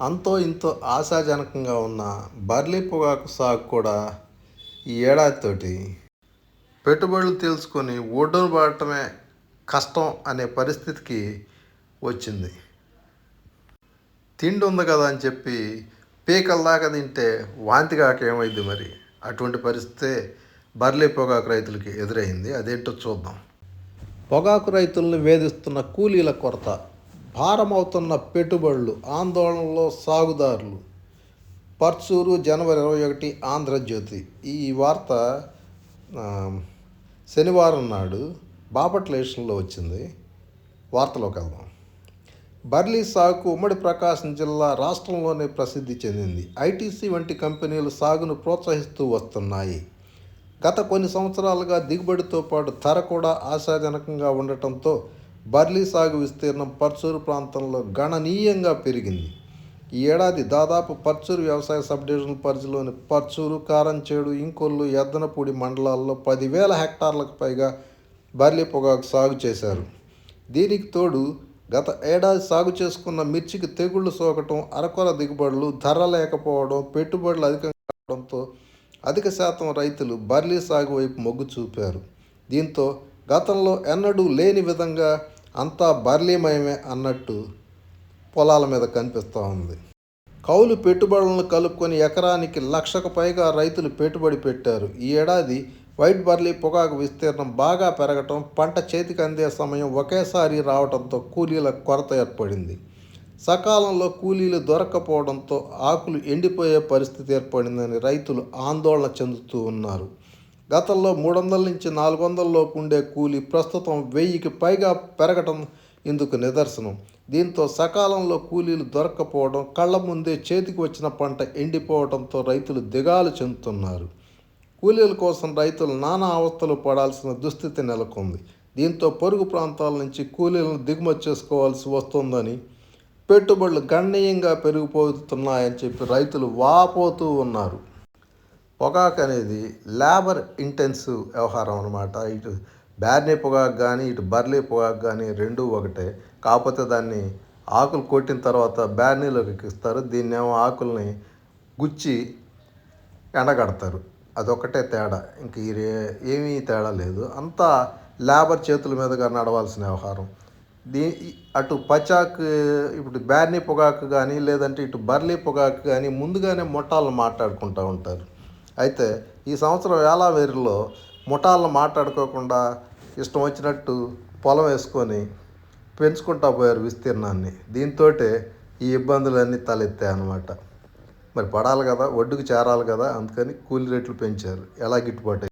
అంతో ఇంతో ఆశాజనకంగా ఉన్న బర్లీ పొగాకు సాగు కూడా ఈ ఏడాదితోటి పెట్టుబడులు తెలుసుకొని ఒడ్డును పడటమే కష్టం అనే పరిస్థితికి వచ్చింది. తిండి ఉంది కదా అని చెప్పి పీకల దాకా తింటే వాంతి కాక ఏమైంది మరి? అటువంటి పరిస్థితే బర్లీ పొగాకు రైతులకి ఎదురైంది. అదేంటో చూద్దాం. పొగాకు రైతులను వేధిస్తున్న కూలీల కొరత భారమవుతున్న పెట్టుబడులు ఆందోళనలో సాగుదారులు. పర్చూరు జనవరి ఇరవై ఒకటి ఆంధ్రజ్యోతి. ఈ వార్త శనివారం నాడు బాపట్ల స్టేషన్లో వచ్చింది. వార్తలోకి వెళ్దాం. బర్లీ సాగుకు ఉమ్మడి ప్రకాశం జిల్లా రాష్ట్రంలోనే ప్రసిద్ధి చెందింది. ఐటీసీ వంటి కంపెనీలు సాగును ప్రోత్సహిస్తూ వస్తున్నాయి. గత కొన్ని సంవత్సరాలుగా దిగుబడితో పాటు ధర కూడా ఆశాజనకంగా ఉండటంతో బర్లీ సాగు విస్తీర్ణం పర్చూరు ప్రాంతంలో గణనీయంగా పెరిగింది. ఈ ఏడాది దాదాపు పర్చూరు వ్యవసాయ సబ్ డివిజన్ పరిధిలోని పర్చూరు కారంచేడు ఇంకొల్లు ఎద్దనపూడి మండలాల్లో పదివేల హెక్టార్లకు పైగా బర్లీ పొగాకు సాగు చేశారు. దీనికి తోడు గత ఏడాది సాగు చేసుకున్న మిర్చికి తెగుళ్ళు సోకటం అరకొర దిగుబడులు ధర లేకపోవడం పెట్టుబడులు అధికంగా కావడంతో అధిక శాతం రైతులు బర్లీ సాగు వైపు మొగ్గు చూపారు. దీంతో గతంలో ఎన్నడూ లేని విధంగా అంతా బర్లీమయమే అన్నట్టు పొలాల మీద కనిపిస్తూ ఉంది. కౌలు పెట్టుబడులను కలుపుకొని ఎకరానికి లక్షకు పైగా రైతులు పెట్టుబడి పెట్టారు. ఈ ఏడాది వైట్ బర్లీ పొగాకు విస్తీర్ణం బాగా పెరగటం పంట చేతికి అందే సమయం ఒకేసారి రావడంతో కూలీల కొరత ఏర్పడింది. సకాలంలో కూలీలు దొరక్కపోవడంతో ఆకులు ఎండిపోయే పరిస్థితి ఏర్పడిందని రైతులు ఆందోళన చెందుతూ ఉన్నారు. గతంలో మూడు వందల నుంచి నాలుగు వందల లోపు ఉండే కూలీ ప్రస్తుతం వెయ్యికి పైగా పెరగటం ఇందుకు నిదర్శనం. దీంతో సకాలంలో కూలీలు దొరక్కపోవడం కళ్ళ ముందే చేతికి వచ్చిన పంట ఎండిపోవడంతో రైతులు దిగాలు చెందుతున్నారు. కూలీల కోసం రైతులు నానా అవస్థలు పడాల్సిన దుస్థితి నెలకొంది. దీంతో పొరుగు ప్రాంతాల నుంచి కూలీలను దిగుమతి చేసుకోవాల్సి వస్తుందని పెట్టుబడులు గణనీయంగా పెరిగిపోతున్నాయని చెప్పి రైతులు వాపోతూ ఉన్నారు. పొగాకు అనేది లేబర్ ఇంటెన్సివ్ వ్యవహారం అనమాట ఇటు బ్యార్నీ పొగాకు కానీ ఇటు బర్లీ పొగాకు కానీ రెండూ ఒకటే. కాకపోతే దాన్ని ఆకులు కొట్టిన తర్వాత బ్యార్నీలోకి ఎక్కిస్తారు దీన్ని ఏమో ఆకుల్ని గుచ్చి ఎండగడతారు. అదొక్కటే తేడా. ఇంక ఏమీ తేడా లేదు. అంతా లేబర్ చేతుల మీదుగా నడవాల్సిన వ్యవహారం. దీ అటు పచాకు ఇప్పుడు బ్యార్నీ పొగాకు కానీ లేదంటే ఇటు బర్లీ పొగాకు కానీ ముందుగానే మొట్టాలను మాట్లాడుకుంటూ ఉంటారు. అయితే ఈ సంవత్సరం వేలావేరులో ముఠాలను మాట్లాడుకోకుండా ఇష్టం వచ్చినట్టు పొలం వేసుకొని పెంచుకుంటా పోయారు విస్తీర్ణాన్ని. దీంతో ఈ ఇబ్బందులన్నీ తలెత్తాయి అన్నమాట. మరి పడాలి కదా ఒడ్డుకు చేరాలి కదా అందుకని కూలీ రేట్లు పెంచారు. ఎలా గిట్టుబాటు